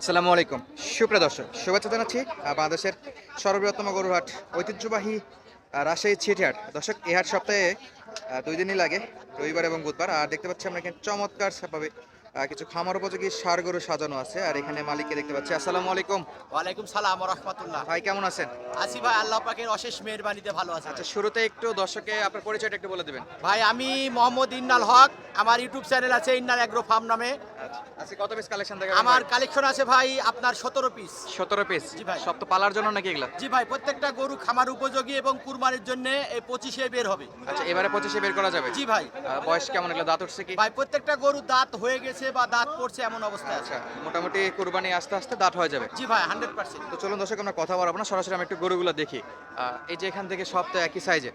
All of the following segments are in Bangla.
আসসালামু আলাইকুম। সুপ্রিয় দর্শক, শুভেচ্ছা জানাচ্ছি বাংলাদেশের সর্ববৃহত্তম গরুহাট ঐতিহ্যবাহী রাজশাহী ছিটিহাট। দর্শক, এই হাট সপ্তাহে দুই দিনই লাগে, রবিবার এবং বুধবার। আর দেখতে পাচ্ছি আমরা এখানে চমৎকার ভাবে কিছু খামার উপযোগী সার গরু সাজানো আছে আর এখানে মালিককে দেখতে পাচ্ছি। আসসালামু আলাইকুম। ওয়ালাইকুম সালাম রহমতুল্লাহ। ভাই কেমন আছেন? আসি ভাই আল্লাহ পাকের অশেষ মেহরবানিতে ভালো আছে আচ্ছা শুরুতে একটু দর্শকে আপনার পরিচয়টা একটু বলে দিবেন। ভাই আমি মোহাম্মদ ইন্নাল হক আমার ইউটিউব চ্যানেল আছে ইন্নাল অ্যাগ্রো ফার্ম নামে। আচ্ছা কত পিস কালেকশন দেখা আমার কালেকশন আছে ভাই আপনার সতেরো পিস সতেরো পিস জি ভাই। সব তো পালার জন্য নাকি এগুলা? জি ভাই প্রত্যেকটা গরু খামার উপযোগী এবং কুরবানির জন্য এই পঁচিশে বের হবে। আচ্ছা এবারে পঁচিশে বের করা যাবে? জি ভাই। বয়স কেমন এগুলো? দাঁত উঠছে কি? ভাই প্রত্যেকটা গরু দাঁত হয়ে গেছে বা দাঁত পড়ছে এমন অবস্থা আছে। আচ্ছা মোটামুটি কুরবানি আস্তে আস্তে দাঁত হয়ে যাবে। জি ভাই হান্ড্রেড পার্সেন্ট। তো চলুন দর্শক আমরা কথা বলব না সরাসরি আমি একটু গরুগুলো দেখি। এই যে এখান থেকে সব তো একই সাইজের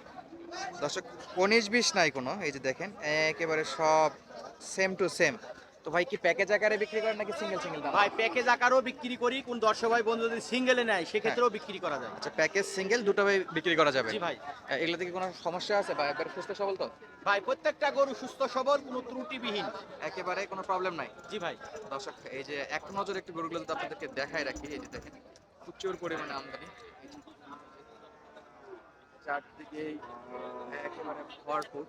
দর্শক উনিশ বিশ নাই কোনো এই যে দেখেন একেবারে সব সেম টু সেম তো ভাই কি প্যাকেজ আকারে বিক্রি করেন নাকি সিঙ্গেল সিঙ্গেল দাম? ভাই প্যাকেজ আকারও বিক্রি করি কোন দর্শক ভাই বন্ধু যদি সিঙ্গেলে নেয় সেক্ষেত্রেও বিক্রি করা যায়। আচ্ছা প্যাকেজ সিঙ্গেল দুটো ভাই বিক্রি করা যাবে। জি ভাই। এগুলো থেকে কোনো সমস্যা আছে? বা একবার সুস্থ সবল তো? ভাই প্রত্যেকটা গরু সুস্থ সবল কোনো ত্রুটিবিহীন। একেবারে কোনো প্রবলেম নাই। জি ভাই। দর্শক এই যে এক নজর একটু গরুগুলো যদি আপনাদেরকে দেখাই রাখি এই যে দেখেন প্রচুর পরিমাণে আমদানি। চারদিকেই একেবারে ভরপুর।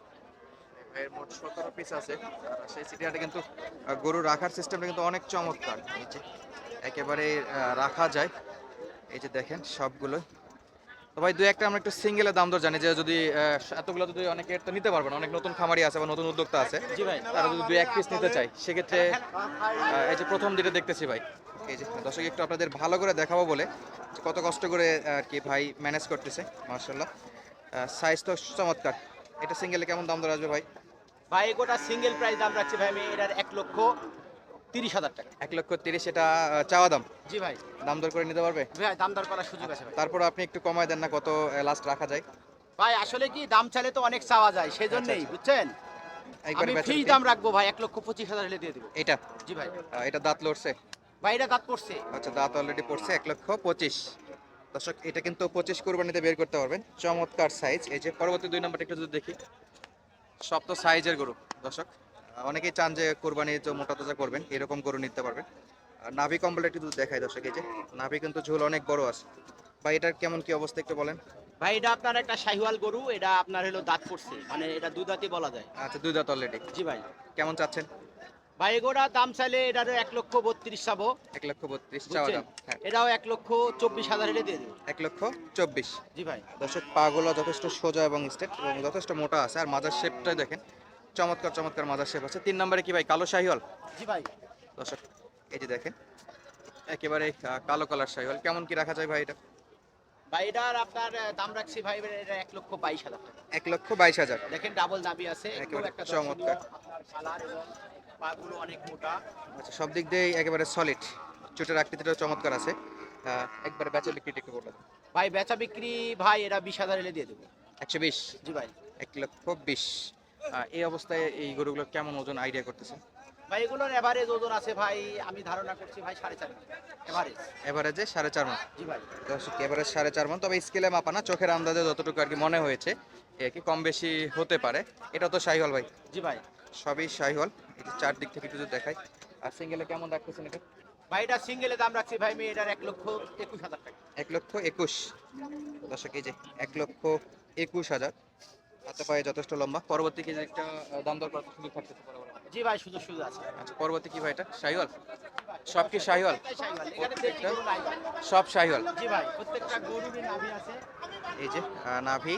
এর মোট সতেরো পিস আছে। আর সেই কিন্তু গরু রাখার সিস্টেমটা কিন্তু অনেক চমৎকার। এই যে একেবারে রাখা যায়। এই যে দেখেন সবগুলো তো ভাই দু একটা আমরা একটু সিঙ্গেলের দাম দর জানি যে যদি এতগুলো যদি অনেকে তো নিতে পারবে না অনেক নতুন খামারি আছে বা নতুন উদ্যোক্তা আছে জি ভাই। তারা যদি দুই এক পিস নিতে চাই সেক্ষেত্রে এই যে প্রথম দিকে দেখতেছি ভাই। এই যে দর্শক একটু আপনাদের ভালো করে দেখাবো বলে কত কষ্ট করে আর কি ভাই ম্যানেজ করতেছে মার্শাল্লাহ সাইজ তো চমৎকার। এটা সিঙ্গেলে কেমন দাম দর আসবে ভাই? ভাই গোটা সিঙ্গেল প্রাইস দাম রাখছি ভাই আমি এটার এক লক্ষ তিরিশ হাজার টাকা। এক লক্ষ তিরিশ এটা চাওয়া দাম? জি ভাই। দাম দর করে নিতে পারবে? ভাই দাম দর করার সুযোগ আছে ভাই। তারপর আপনি একটু কমায় দেন না কত লাস্ট রাখা যায়? ভাই আসলে কি দাম চাইলে তো অনেক চাওয়া যায় সেই জন্যই আচ্ছা। বুঝছেন? একবার আমি ফ্রি দাম রাখব ভাই এক লক্ষ পঁচিশ হাজার হলে দিয়ে দেবো। এটা? জি ভাই। এটা দাঁত লড়ছে? ভাই এটা দাঁত পড়ছে। আচ্ছা দাঁত অলরেডি পড়ছে এক লক্ষ পঁচিশ। দর্শক এটা কিন্তু পঁচিশ কোরবানিতে বের করতে পারবেন। চমৎকার সাইজ এই যে পরবর্তী দুই নম্বরটা একটু যদি দেখি। সব তো সাইজের গরু দর্শক। অনেকেই চান যে কোরবানি যে মোটা তাজা করবেন এরকম গরু নিতে পারবেন। আর নাভি কম্বল একটু দুধ দেখাই দর্শক এই যে নাভি কিন্তু ঝোল অনেক বড় আছে। ভাই এটার কেমন কি অবস্থা একটু বলেন। ভাই এটা আপনার একটা শাহিওয়াল গরু এটা আপনার হলো দাঁত পড়ছে মানে এটা দুধাতি বলা যায়। আচ্ছা দুধাত অলরেডি জি ভাই। কেমন চাচ্ছেন? ভাই এগোটা দাম চাইলে এটার এক লক্ষ বত্রিশ চাবো। এক লক্ষ বত্রিশ চাওয়া দাম হ্যাঁ। এটাও এক লক্ষ চব্বিশ হাজার হলে দিয়ে দেবো। এক লক্ষ চব্বিশ। জি ভাই। দর্শক পাগুলো যথেষ্ট সোজা এবং স্টেট এবং যথেষ্ট মোটা আছে। আর মাজার শেপটা দেখেন চমৎকার চমৎকার মাজার শেপ আছে। তিন নম্বরে কি ভাই? কালো শাহিওয়াল? জি ভাই। দর্শক এই যে দেখেন একেবারে কালো কালার শাহিওয়াল। কেমন কি রাখা যায় ভাই এটা? ভাই এটার আপনার দাম রাখছি ভাই এটা এক লক্ষ বাইশ হাজার টাকা। এক লক্ষ বাইশ হাজার। দেখেন ডাবল নাবি আছে চমৎকার। পাগুলো অনেক মোটা। আচ্ছা সব দিক দিয়ে একেবারে সলিড চোটের আকৃতিটাও চমৎকার আছে। একবারে বেচা বিক্রিটা একটু করলাম ভাই বেচা বিক্রি ভাই এরা বিশ হাজার এলে দিয়ে দেবো। একশো বিশ? জি ভাই। এক লক্ষ বিশ। এই অবস্থায় এই গরুগুলো কেমন ওজন আইডিয়া করতেছে? ভাই এগুলোর এভারেজ ওজন আছে ভাই আমি ধারণা করছি ভাই সাড়ে চার এভারেজ এভারেজে সাড়ে চার মন। জি ভাই। দর্শক এভারেজ সাড়ে চার মন। তবে স্কেলে মাপা না চোখের আন্দাজে যতটুকু আর কি মনে হয়েছে এ কি কম বেশি হতে পারে এটা তো শাহিওয়াল ভাই। জি ভাই। সবই শাহিওয়াল যে চারদিক থেকে একটু দেখাই। আর সিঙ্গেলে কেমন রাখতেছেন এটা? ভাই এটা সিঙ্গেলে দাম রাখছি। ভাই মেয়ে এটার এক লক্ষ একুশ হাজার টাকা। এক লক্ষ একুশ। দর্শক এই যে এক লক্ষ একুশ হাজার। হাতে পায়ে যথেষ্ট লম্বা। পরবর্তী কি একটা দাম দর করার সুযোগ থাকতেছে পরে জি ভাই সুযোগ সুযোগ আছে। আচ্ছা পরবর্তী কি ভাই এটা? শাহিওয়াল সব কি শাহিওয়াল। সব শাহিওয়াল জি ভাই প্রত্যেকটা গরুরই নাভি আছে। এই যে নাভি।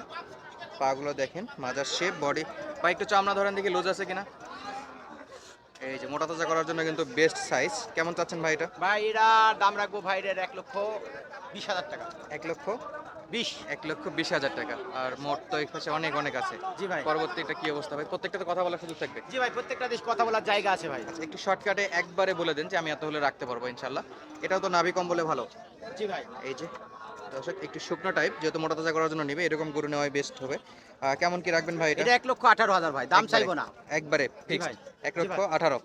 পাগুলো দেখেন মাজার শেপ বডি বা একটু চামড়া ধরেন দেখি লুজ আছে কিনা? এই যে মোটা তাজা করার জন্য কিন্তু বেস্ট সাইজ কেমন চাচ্ছেন ভাই এটা? ভাই এরা দাম রাখব ভাই এর এক লক্ষ বিশ হাজার টাকা। এক লক্ষ? বিশ। এক লক্ষ বিশ হাজার টাকা। আর মোট তো এই পাশে অনেক অনেক আছে। জি ভাই। পরবর্তী এটা কি অবস্থা ভাই? প্রত্যেকটা তো কথা বলার সুযোগ থাকবে? জি ভাই প্রত্যেকটা দেশ কথা বলার জায়গা আছে ভাই। আচ্ছা একটু শর্টকাটে একবারে বলে দেন যে আমি এত হলে রাখতে পারব ইনশাল্লাহ। এটাও তো নাভি কম্বলে ভালো। জি ভাই। এই যে দর্শক একটু শুকনো টাইপ যেহেতু মোটা তাজা করার জন্য নেবে এরকম গরু নেওয়াই বেস্ট হবে। কেমন কি রাখবেন ভাই এটা? এক লক্ষ আঠারো হাজার ভাই দাম চাইব না। একবারে জি এক লক্ষ আঠারো।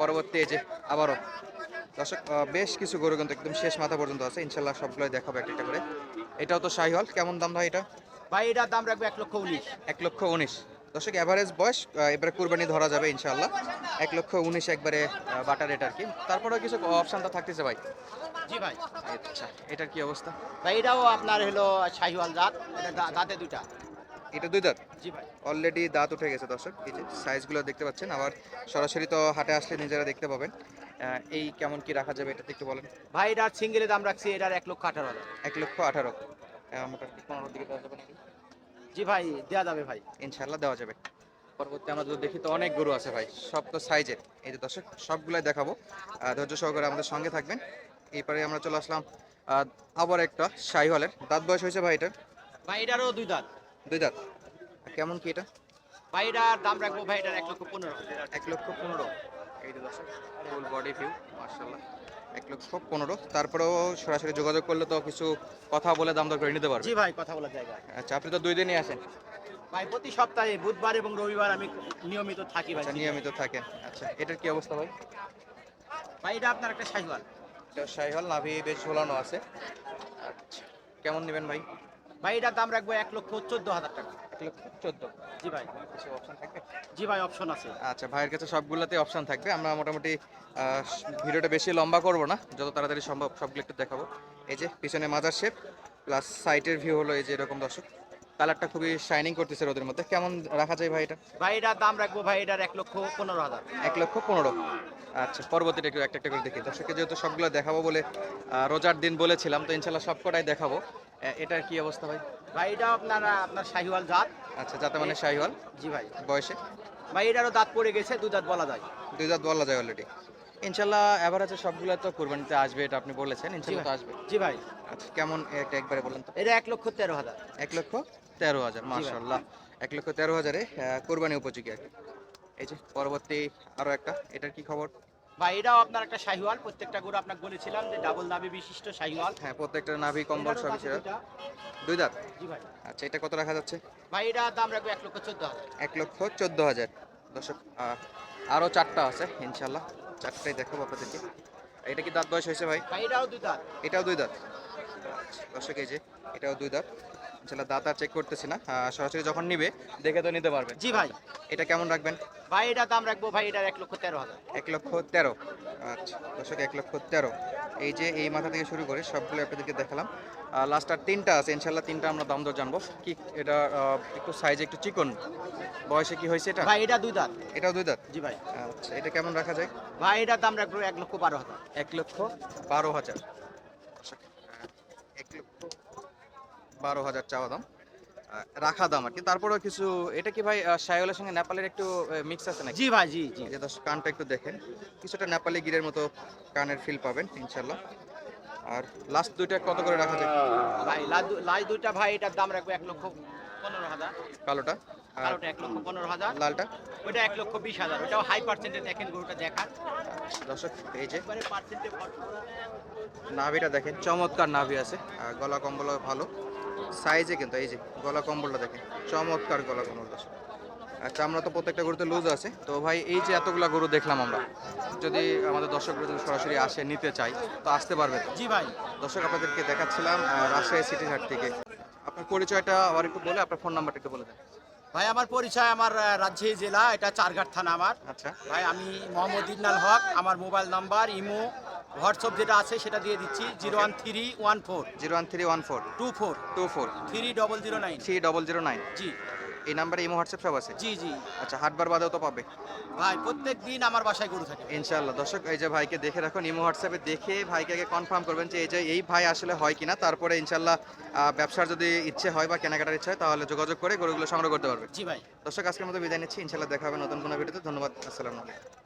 পরবর্তী এই যে আবারও। দর্শক বেশ কিছু গরু কিন্তু একদম শেষ মাথা পর্যন্ত আছে ইনশাল্লাহ সবগুলোই দেখাবো একটা একটা করে। এটাও তো শাহিওয়াল কেমন দাম ভাই এটা? ভাই এটার দাম রাখবে এক লক্ষ উনিশ। এক লক্ষ উনিশ। দর্শক অ্যাভারেজ বয়স এবারে কুরবানি ধরা যাবে ইনশাল্লাহ এক লক্ষ উনিশ একবারে বাটার রেট আর কি। তারপরেও কিছু অপশান তো থাকতেছে ভাই? জি ভাই। আচ্ছা এটার কি অবস্থা? ভাই এটাও আপনার হলো শাহিওয়াল জাত। এটা দাঁতে দুইটা। এটা দুই দাঁত? জি ভাই। অলরেডি দাঁত উঠে গেছে দর্শক এই যে সাইজগুলো দেখতে পাচ্ছেন আবার সরাসরি তো হাটে আসলে নিজেরা দেখতে পাবেন। এই কেমন কি রাখা যাবে এটা একটু বলেন। ভাই এটার সিঙ্গেলে দাম রাখছি এটার এক লক্ষ আঠারো এক লক্ষ আঠারো। মোটামুটি পনেরোর দিকে দেওয়া যাবে নাকি? জি ভাই দেওয়া যাবে ভাই। ইনশাল্লাহ দেওয়া যাবে। পরবর্তী আমরা যদি দেখি তো অনেক গরু আছে ভাই সব তো সাইজের। এই যে দর্শক সবগুলাই দেখাবো। ধৈর্য সহকারে আমাদের সঙ্গে থাকবেন। এরপরে আমরা চলে আসলাম আবার একটা শাহিওয়ালের দাঁত বয়স হয়েছে ভাই এটা ভাই এটারও দুই দাঁত। দুই দাঁত। কেমন কি এটা? ভাই এটার দাম রাখব ভাই এটার এক লক্ষ পনেরো। এক লক্ষ পনেরো। এই যে দর্শক ফুল বডি ভিউ মার্শাল্লাহ লক্ষ পনেরো। তারপরেও সরাসরি যোগাযোগ করলে তো কিছু কথা বলে দাম দর করে নিতে পারবে। জি ভাই কথা বলার জায়গা আচ্ছা আপনি তো দুই দিনই আসেন ভাই প্রতি সপ্তাহে বুধবার এবং রবিবার আমি নিয়মিত থাকি ভাই। আচ্ছা নিয়মিত থাকেন। আচ্ছা এটার কি অবস্থা ভাই? ভাই এটা আপনার একটা শাহিওয়াল। এটা শাহিওয়াল নাভি বেশ ঝোলানো আছে। আচ্ছা কেমন নেবেন ভাই? ভাই এটার দাম রাখব এক লক্ষ চোদ্দ হাজার টাকা। এক লক্ষ চোদ্দ। জি ভাই কিছু অপশন থাকবে? জি ভাই অপশন আছে। আচ্ছা ভাইয়ের কাছে সবগুলোতে অপশন থাকবে। আমরা মোটামুটি ভিডিওটা বেশি লম্বা করব না। যত তাড়াতাড়ি সম্ভব সবগুলো একটু দেখাবো। এই যে পিছনে মাজার শেপ প্লাস সাইটের ভিউ হলো এই যে এরকম দর্শক। কালারটা খুবই শাইনিং করতেছে রোদের মধ্যে। কেমন রাখা যায় ভাই এটা? ভাই এটার দাম রাখব ভাই এটার এক লক্ষ পনেরো হাজার। এক লক্ষ পনেরো। আচ্ছা পরবর্তীটা একটু একটা একটা করে দেখি। দর্শককে যেহেতু সবগুলো দেখাবো বলে রোজার দিন বলেছিলাম তো ইনশাল্লাহ সবকটাই দেখাবো। এটার কি অবস্থা ভাই? ভাই এটা আপনার আপনার শাহিওয়াল জাত। আচ্ছা যাতে মানে শাহিওয়াল? জি ভাই। বয়সে? ভাই এটারও দাঁত পড়ে গেছে দু দাঁত বলা যায়। দুই দাঁত বলা যায় অলরেডি ইনশাল্লাহ অ্যাভারেজে সবগুলো তো কোরবানিতে আসবে এটা আপনি বলেছেন ইনশাল্লাহ তো আসবে। জি ভাই। আচ্ছা কেমন একটা একবারে বলেন তো? এটা এক লক্ষ তেরো হাজার। এক লক্ষ তেরো হাজার। মার্শাল্লাহ এক লক্ষ তেরো হাজারে কোরবানি উপযোগী এই যে পরবর্তী আরও একটা এটার কি খবর? ভাই এটাও আপনার একটা শাহিওয়াল। প্রত্যেকটা গরু আপনাকে বলেছিলাম যে ডাবল নাভি বিশিষ্ট শাহিওয়াল। হ্যাঁ প্রত্যেকটা নাভি কম্বল সবই সেরা। দুই দাঁত? জি ভাই। আচ্ছা এটা কত রাখা যাচ্ছে? ভাই এটার দাম রাখব এক লক্ষ চোদ্দ হাজার। এক লক্ষ চোদ্দ হাজার। দর্শক আহ, আরও চারটা আছে ইনশাল্লাহ চারটাই দেখাবো আপনাদেরকে। এটা কি দাঁত বয়স হয়েছে ভাই এটাও দুই দাঁত। এটাও দুই দাঁত। দর্শক এই যে এটাও দুই দাঁত। ইনশাল্লাহ দাঁত চেক করতেছি না সরাসরি যখন নিবে দেখে তো নিতে পারবেন জি ভাই। এটা কেমন রাখবেন? ভাই এটার দাম রাখব ভাই এটা এক লক্ষ তেরো হাজার। এক লক্ষ তেরো। আচ্ছা দর্শক এক লক্ষ তেরো। এই যে এই মাথা থেকে শুরু করে সবগুলো আপনাদেরকে দেখালাম। লাস্ট আর তিনটা আছে ইনশাল্লাহ তিনটা আমরা দাম দর জানব। কি এটা একটু সাইজে একটু চিকন। বয়সে কি হয়েছে এটা? ভাই এটা দুই দাঁত। এটাও দুই দাঁত? জি ভাই। আচ্ছা এটা কেমন রাখা যায়? ভাই এটার দাম রাখব এক লক্ষ বারো হাজার। এক লক্ষ বারো হাজার। এক লক্ষ বারো হাজার চাওয়া দাম। রাখা দাম আর কি। তারপরেও কিছু এটা কি ভাই সায়লের সঙ্গে নেপালের একটু মিক্স আছে নাকি? জি ভাই জি জি। এই যে দর্শক কানটা একটু দেখেন। কিছুটা নেপালি গিরের মতো কানের ফিল পাবেন ইনশাল্লাহ আর লাস্ট দুইটা কত করে রাখা যায়? ভাই লা- লাই দুইটা ভাই এটার দাম রাখব এক লক্ষ পনেরো হাজার। কালোটা? আর কালোটা এক লক্ষ পনেরো হাজার। লালটা? এক লক্ষ বিশ হাজার। ওটাও হাই পার্সেন্টে দেখেন গরুটা দেখার। দর্শক এই যে নাভিটা দেখেন চমৎকার নাভি আছে। গলা কম্বলও ভালো। সাইজে কিন্তু এই যে গলা কম্বলটা দেখেন চমৎকার গলা কম্বল দর্শক। আর চামড়া তো প্রত্যেকটা গরুতে লুজ আছে। তো ভাই এই যে এতগুলা গরু দেখলাম আমরা যদি আমাদের দর্শকরা যদি সরাসরি আসে নিতে চাই তো আসতে পারবে জি ভাই। দর্শক আপনাদেরকে দেখাচ্ছিলাম রাজশাহী সিটি হাট থেকে। আপনার পরিচয়টা আবার একটু বলে আপনার ফোন নাম্বারটা একটু বলে দেন। ভাই আমার পরিচয় আমার রাজশাহী জেলা এটা চারঘাট থানা আমার। আচ্ছা। ভাই আমি মোহাম্মদ ইন্নাল হক আমার মোবাইল নাম্বার ইমো হোয়াটসঅ্যাপ যেটা আছে সেটা দিয়ে দিচ্ছি zero one three one four. Zero one three one four. Two four. Two four. Three double zero nine. Three double zero nine. G. এই নাম্বারে ইমো হোয়াটসঅ্যাপ সব আছে? জি জি। আচ্ছা হাটবার বাদেও তো পাবে। ভাই প্রত্যেক দিন আমার বাসায় গরু থাকে। ইনশাআল্লাহ। দর্শক এই যে ভাইকে দেখে রাখুন ইমো হোয়াটসঅ্যাপে দেখে ভাইকে আগে কনফার্ম করবেন যে এই যে এই ভাই আসলে হয় কিনা। তারপরে ইনশাআল্লাহ ব্যবসার যদি ইচ্ছে হয় বা কেনাকাটার ইচ্ছে হয় তাহলে যোগাযোগ করে গরুগুলো সংগ্রহ করতে পারবে। জি ভাই। দর্শক আজকের মতো বিদায় নিচ্ছি। ইনশাআল্লাহ দেখা হবে নতুন কোনো ভিডিওতে। ধন্যবাদ। আসসালামু আলাইকুম।